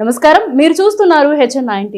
నమస్కారం. మీరు చూస్తున్నారు హెచ్ఎన్ నైన్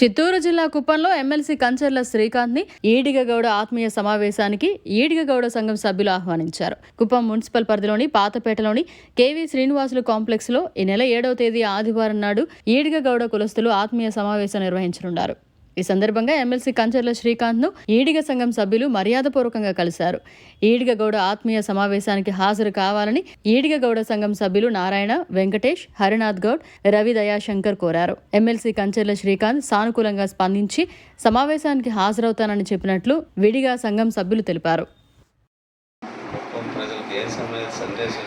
చిత్తూరు జిల్లా కుప్పంలో ఎమ్మెల్సీ కంచర్ల శ్రీకాంత్ని ఈడిగగౌడ ఆత్మీయ సమావేశానికి ఈడిగగౌడ సంఘం సభ్యులు ఆహ్వానించారు. కుప్పం మున్సిపల్ పరిధిలోని పాతపేటలోని కేవీ శ్రీనివాసులు కాంప్లెక్స్లో ఈ నెల ఏడవ తేదీ ఆదివారం నాడు ఈడిగగౌడ కులస్తులు ఆత్మీయ సమావేశం నిర్వహించనున్నారు. ఈ సందర్భంగా ఎమ్మెల్సీ కంచర్ల శ్రీకాంత్ను ఈడిగ సంఘం సభ్యులు మర్యాదపూర్వకంగా కలిశారు. ఈడిగ గౌడ ఆత్మీయ సమావేశానికి హాజరు కావాలని ఈడిగ గౌడ సంఘం సభ్యులు నారాయణ వెంకటేష్ హరినాథ్ గౌడ్ రవి దయాశంకర్ కోరారు. ఎమ్మెల్సీ కంచర్ల శ్రీకాంత్ సానుకూలంగా స్పందించి సమావేశానికి హాజరవుతానని చెప్పినట్లు విడిగా సంఘం సభ్యులు తెలిపారు. సందేశం